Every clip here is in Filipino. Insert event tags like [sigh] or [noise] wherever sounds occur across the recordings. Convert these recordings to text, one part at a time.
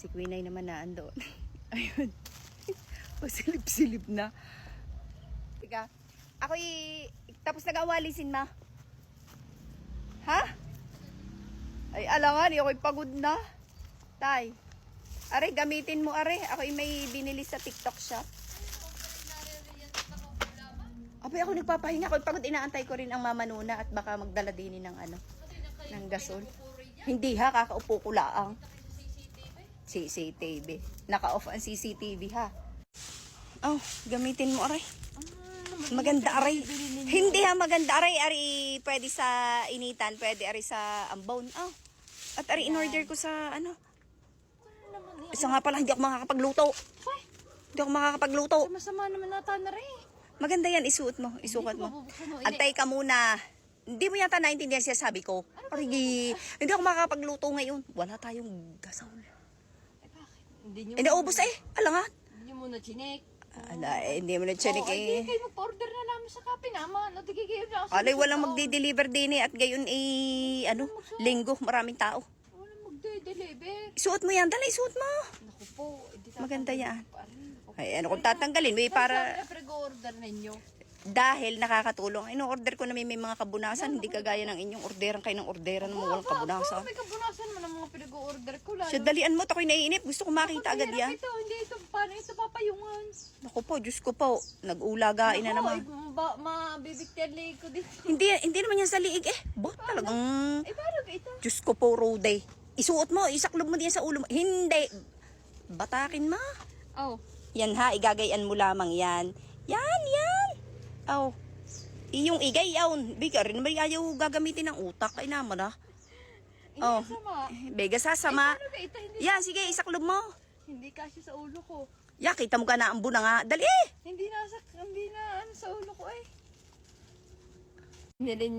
Si Queen ay naman na andoon. [laughs] Ayun. Pasilip-silip na. Teka. Ako tapos nag-awalisin ma. Ha? Ay, alangan, ako'y pagod na. Tay. Are, gamitin mo, are. Ako'y may binili sa TikTok shop. Abay, ako nagpapahinga. Ako'y pagod. Inaantay ko rin ang mama Nuna at baka magdala din ng ano, ng gasol. Hindi ha, kakaupo ko laang. CCTV. Naka-off ang CCTV ha. Oh, gamitin mo, aray. Maganda, aray. Hindi ha, maganda, aray. Ari, pwede sa initan, pwede ari sa ambon. Oh. At ari, in-order ko sa, ano. Isa nga pala, hindi ako makakapagluto. Hindi ako makakapagluto. Masama naman nata na rin. Maganda yan, isuot mo, isukat mo. Antay ka muna. Hindi mo yata naintindihan siya sabi ko. Aray, hindi ako makakapagluto ngayon. Wala tayong gasol. Hindi nyo, Eh, naubos eh. Alangan. hindi nyo muna chinek. Ala, eh, hindi mo na chinik Oh, eh. ay, di kayo mag-order na namin sa kape naman. Kayo na ako. Alay, walang magde-deliver din eh. At gayon eh, ano, linggo, maraming tao. Walang magde-deliver. Isuot mo yan, dali, isuot mo. Naku po. eh, Maganda yan. Ay, ano kung tatanggalin, may para, Siyempre, order ninyo. Dahil nakakatulong. Ino-order ko na may, may mga kabunasan, hindi kagaya ng inyong orderan kayo ng orderan mo walang kabunasan. May kabunasan mo ng mga pinag-order ko. Lalo. Siya, dalian mo, ako'y naiinip. Gusto ko makita agad yan. Ito, hindi ito. Paano ito papayungan? Naku po, Diyos ko po, nag-ulagain na naman. Ba, mabibigtiyan ko dito. [laughs] Hindi, hindi naman yan sa liig eh. Bo, talagang, Eh, paano ito? Diyos ko po, Rode. Isuot mo, isaklob mo diyan sa ulo mo. Hindi. Batakin mo. Oh. Yan ha, igagayan mo lamang yan. Yan, yan. Oh. Iyong igay yawn. Biga rin naman ayaw gagamitin ng utak. Ay naman ah. Hindi Oh. sama. Bega sasama. Ito? Hindi, Yan, sige, isaklob mo. hindi kasi sa ulo ko. Ya, kita mo ka na ang buna nga. Dali. Hindi nasa, hindi na ano sa ulo ko eh.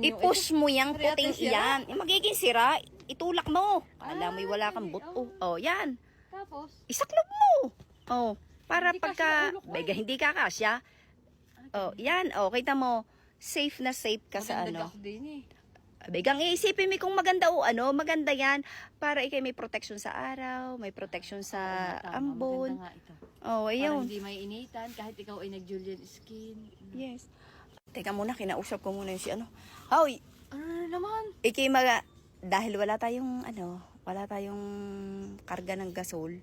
I-push mo yung puting iyan. Yung magiging sira, itulak mo. Alam mo, wala kang buto. Oh, yan. Tapos, Isaklob mo. Oh, para pagka, sa ko eh. bega, hindi ka kasya. Oh, yan. Oh, kita mo, safe na safe ka sa ano. maganda ako din eh. Begang iisipin mo kung maganda o ano, maganda yan para ikay may protection sa araw, may protection sa Tama, ambon. Maganda nga ito. Oh, Para ayun. hindi may initan kahit ikaw ay nag-Julian skin. Yes. Teka muna, kinausap ko muna yung si ano. Hoy, Ano na naman? ikay maga, dahil wala tayong ano, wala tayong karga ng gasol,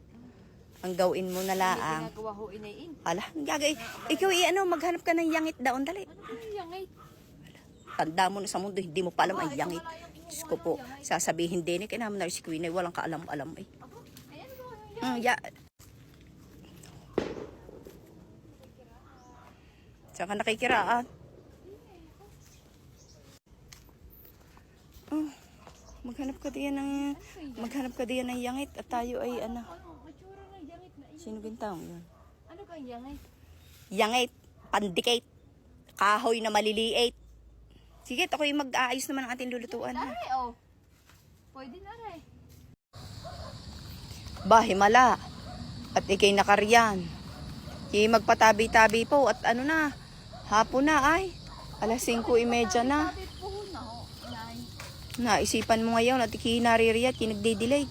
ang gawin mo na laang. ginagawa ho. Ala, gagay. Ikaw i ano, maghanap ka ng yangit daon, dali. Ano ngay? Tanda mo na sa mundo, hindi mo pa alam ang yangit. Diyos ko po, sasabihin din eh, kaya naman na si Queen ay walang kaalam-alam eh. Ano Mm, ya. Saan ka nakikiraan? Oh, maghanap ka diyan ng maghanap ka diyan ng yangit at tayo ay ano. Ano, matsura na yangit na iyan. Sino gintang yun? Ano ka yangay? Yangit, pandikate, kahoy na maliliit. Sige, ako yung mag-aayos naman ng ating lulutuan. Aray, oh. Pwede na rin. Bahimala. At ikay nakaryan. Kaya magpatabi-tabi po at ano na, hapon na ay. Alas 5.30 na. Inay. Naisipan mo ngayon at ikay naririyat, kinagdidilig.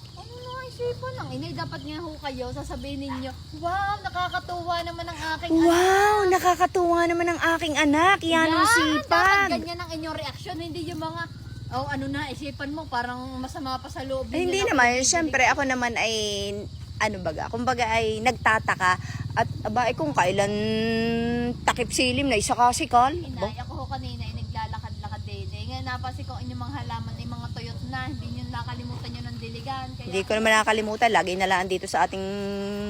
Isipan ng inay? Dapat nga ho kayo, sasabihin ninyo, wow, nakakatuwa naman ang aking Wow, nakakatuwa naman ang aking anak. Yan ang Dapat sipag. ganyan ang inyong reaksyon, hindi yung mga, oh ano na, isipan mo, parang masama pa sa loob. Ay, hindi naman. Siyempre, ako naman ay, ano baga, kumbaga ay nagtataka. At aba, ay kung kailan takip silim na isa kasikal. Inay, ako ho kanina ay naglalakad-lakad din. Eh, ngayon napansin ko ang inyong mga halaman ay mga tuyot na. Hindi nyo nakalimutan nyo ng diligan. Kaya, Hindi ko naman nakakalimutan. Lagi nalaan dito sa ating,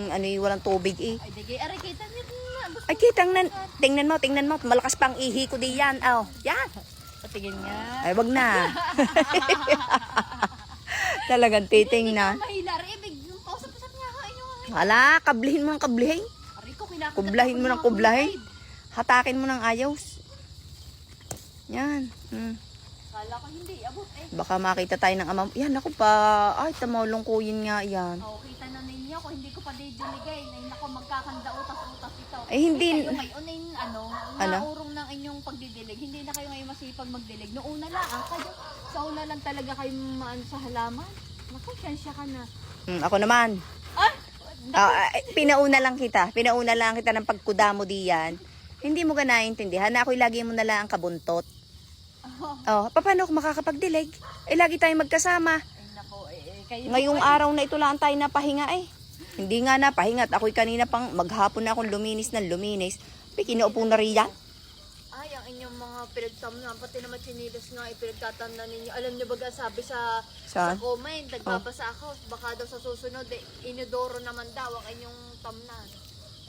ano yung walang tubig eh. Ay, digay, aray, kita nyo na. Gusto Ay, kitang nan, tingnan mo, tingnan mo. Malakas pang ihi ko di yan. Oh, yan. Patingin nga. Ay, wag na. [laughs] Talagang titingnan. Mahila, aray, ibig, yung pausap-usap nga inyong Hala, kablihin mo ng kablihin. Aray ko, kinakita Kublahin mo ng kublahin. Hatakin mo ng ayos. Yan. Mm. Kala ko hindi, abot eh. Baka makita tayo ng ama. Yan, ako pa. Ay, tamulong ko yun nga yan. Oo, kita na ninyo kung hindi ko pa didiligay. Ay, nako, magkakanda utas-utas ito. Eh, hindi- Kayo ngayon ay ano, Ano? naurong ng inyong pagdidilig. Hindi na kayo ngayon masipag magdilig. Noong una lang, ah, kayo, sa una lang talaga kayo maan sa halaman. Naku, syansya ka na. Mm, ako naman. Ah! Ah, pinauna lang kita. Pinauna lang kita ng pagkuda mo diyan. Hindi mo ka naiintindihan na ako'y lagi mo na lang ang kabuntot. [laughs] Oh, paano ako makakapagdilig? Eh, lagi tayong magkasama. Ay, nako, eh, eh, kayo Ngayong araw na ito lang tayo napahinga eh. Hindi nga napahinga at ako'y kanina pang maghapon na akong luminis ng luminis. May kinaupo na riyan. Ay, ang inyong mga pinagtamnan, pati naman chinilos nga, ipinagtatamnan ninyo. Alam niyo ba sabi sa, sa Saan? comment, nagbabasa ako, baka daw sa susunod, eh, inodoro naman daw ang inyong tamnan.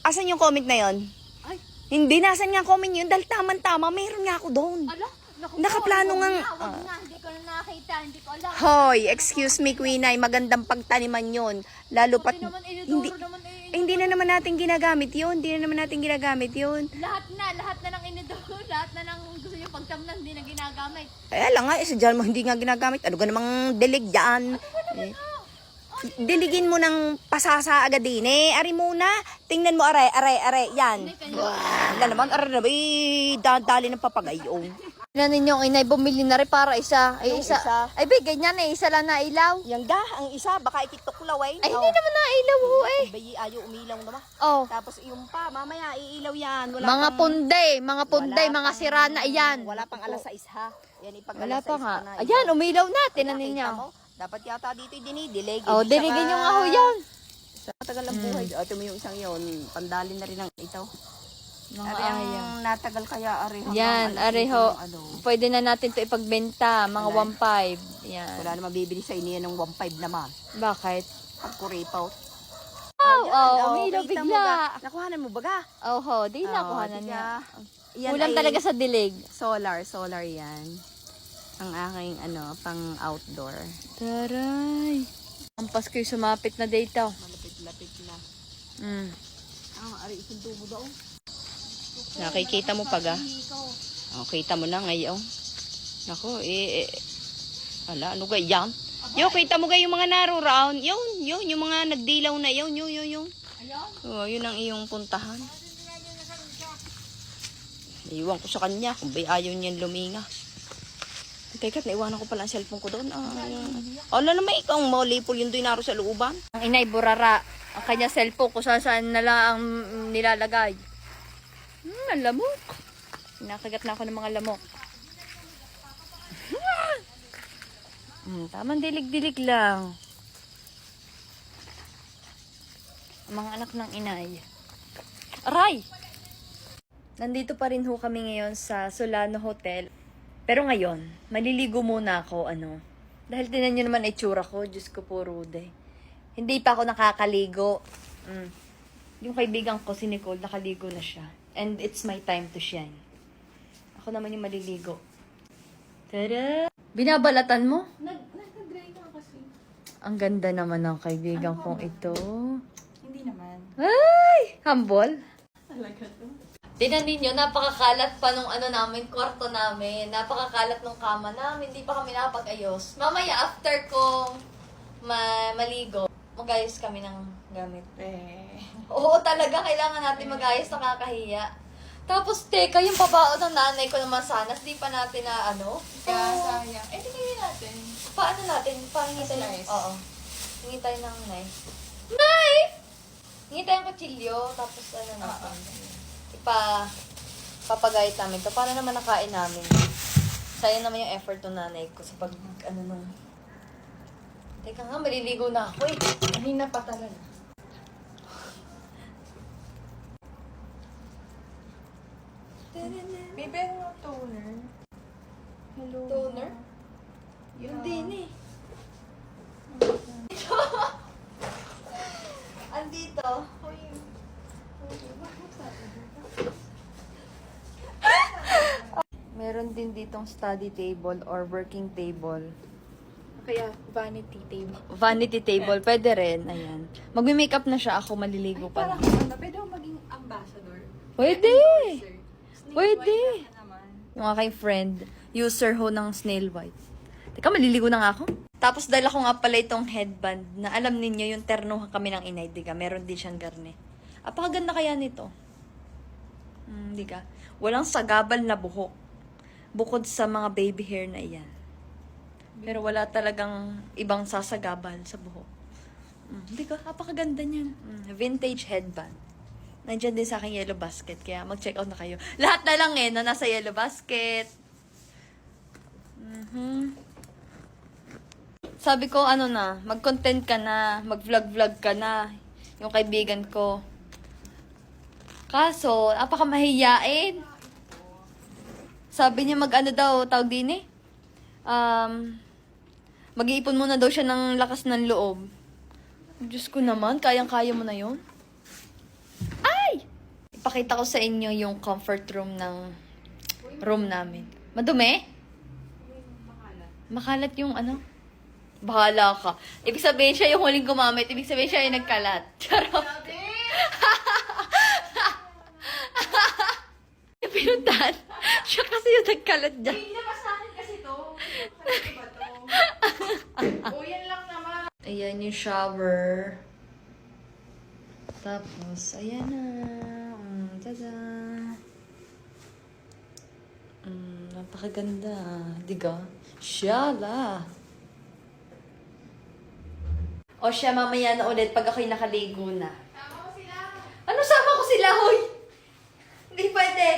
Asan yung comment na yon? Ay, Hindi, nasan nga comment yun? Dahil tama-tama, mayroon nga ako doon. ala, Nakaplano wag na, hindi ko na nakita, hindi ko alam. Hoy, excuse me, Queen Ay, magandang pagtaniman yon. Lalo pat... Naman inodoro Hindi, naman, eh, eh, hindi na naman natin ginagamit yun. Hindi na naman natin ginagamit yun. Lahat na, lahat na ng inodoro, [laughs] lahat na ng gusto niyo pagtamnan, hindi na ginagamit. Eh, alam nga, isa dyan mo hindi nga ginagamit. Ano ka namang dilig dyan? Eh, diligin mo ng pasasa agad din eh. Ari muna. Tingnan mo, are, are, are. Yan. Wala naman, are na ba? Eh, dadali ng papagayong. [laughs] Tingnan ninyo, ang inay bumili na rin para isa. Ay, Yung isa. isa. Ay, be, ganyan eh, isa lang na ilaw. Yan ga, ang isa, baka ikituklaw eh. Ay, hindi naman na ilaw ho eh. Bayi, ayaw umilaw naman. Oh, Tapos yung pa, mamaya iilaw yan. Wala mga pang- punday, mga punday, wala mga pang- sira na iyan. Wala pang alas 6 ha. Yan ipag Wala alas pa 6 nga. na. Ayan, umilaw na, tinan Nakita ninyo. mo? Dapat yata dito dinidilig. Oh, Hindi siya dirigin ka- nyo nga ho yan. Sa matagal ng buhay. Oh, ito mo yung isang yun. Pandalin na rin ang ito. Mga Ari ang ayaw. natagal kaya ari hanggang Yan, Ano. Pwede na natin to ipagbenta, mga Wala. 1.5. Yan. Wala na mabibili sa inyo yan ng 1.5 naman. Bakit? Pag kuripaw. Oh, oh, Oh, umilaw bigla. Nakuhanan mo baga? Oh, ho, di na Oh, kuhanan di niya. ka- Yan Kulang ay talaga sa dilig. Solar, solar yan. Ang aking ano, pang outdoor. Taray. Ang Pasko'y sumapit na dito. Malapit-lapit na. Mm. Ang ari isundo mo daw. Nakikita mo pag ah. Oh, kita mo na ngayon. Nako, eh, eh. Ala, ano ga yan? Yo, kita mo ga yung mga naroon. Yun, yun, yung mga nagdilaw na yun, yun, yun, yun. Oh, yun ang iyong puntahan. Iwan ko sa kanya kung ba ayaw niyan luminga. Teka, naiwanan ko pala ang cellphone ko doon. Ah, ala naman ikaw ang maulipol yung doon naro sa looban. Ang inay burara. Ang kanya cellphone kung saan saan na lang ang nilalagay. Ang lamok. Nakagat na ako ng mga lamok. hmm, tamang dilig-dilig lang. Ang mga anak ng inay. Aray! Nandito pa rin ho kami ngayon sa Solano Hotel. Pero ngayon, maliligo muna ako, ano. Dahil tinan nyo naman itsura ko, Diyos ko po, Rude. Hindi pa ako nakakaligo. Mm. Yung kaibigan ko, si Nicole, nakaligo na siya. And it's my time to shine. Ako naman yung maliligo. Tada! Binabalatan mo? Nag, nag-dry ka kasi. Ang ganda naman ng kaibigan kong ito. Hindi naman. Ay! Humble? Talaga to. Tinan ninyo, napakakalat pa nung ano namin, kwarto namin. Napakakalat nung kama namin. Hindi pa kami napag-ayos. Mamaya, after ko ma maligo, mag-ayos kami ng gamit. Eh. Oo, talaga, kailangan natin mag-ayos, nakakahiya. Tapos, teka, yung pabaon ng nanay ko naman sana, di pa natin na ano. Kaya Oo. sayang. Eh, tingnan natin. Paano natin? Pahingi tayo. Slice. Oo. Hingi tayo ng knife. Knife! Hingi tayo ng kutsilyo, tapos ano natin. Ipa... Papagayit namin to. Paano naman nakain namin? Sayang naman yung effort ng nanay ko sa pag... Ano nung... Teka nga, maliligo na ako eh. Mahina pa talaga. Baby, ano toner? Hello. Toner? Yeah. Yun din eh. [laughs] Andito. Meron din ditong study table or working table. Kaya, vanity table. Vanity table, pwede rin. Ayan. Magme-makeup na siya ako, maliligo pa Parang ano, pwede mo maging ambassador. Pwede! Sir. Pwede. Yung aking friend, user ho ng Snail White. Teka, maliligo na nga ako. Tapos dala ko nga pala itong headband na alam ninyo yung ternuhan kami ng inay, di ka? Meron din siyang garne. Apakaganda kaya nito. Hmm, di ka? Walang sagabal na buhok. Bukod sa mga baby hair na iyan. Pero wala talagang ibang sasagabal sa buhok. Mm, Hindi ko, napakaganda niyan. Mm, vintage headband. Nandiyan din sa aking yellow basket, kaya mag-check out na kayo. Lahat na lang eh, na nasa yellow basket. Mhm. Sabi ko, ano na, mag-content ka na, mag-vlog-vlog ka na. Yung kaibigan ko. Kaso, napakamahiyain. Sabi niya mag-ano daw, tawag din eh. Um, mag-iipon muna daw siya ng lakas ng loob. Diyos ko naman, kayang-kaya mo na yon. Ay! Ipakita ko sa inyo yung comfort room ng room namin. Madumi? Makalat yung ano? Bahala ka. Ibig sabihin siya yung huling gumamit. Ibig sabihin siya yung nagkalat. [laughs] Charot. Yung pinuntahan. Siya kasi yung nagkalat dyan. Hindi pa sa akin kasi to. [laughs] Saan ba to? o, yan lang naman. Ayan yung shower. Tapos, ayan na. Mm, tada. Mm, napakaganda. Diga? Shala. O siya, mamaya na ulit pag ako'y nakaligo na. Tama ko sila. Ano sama ko sila, hoy? Hindi pwede.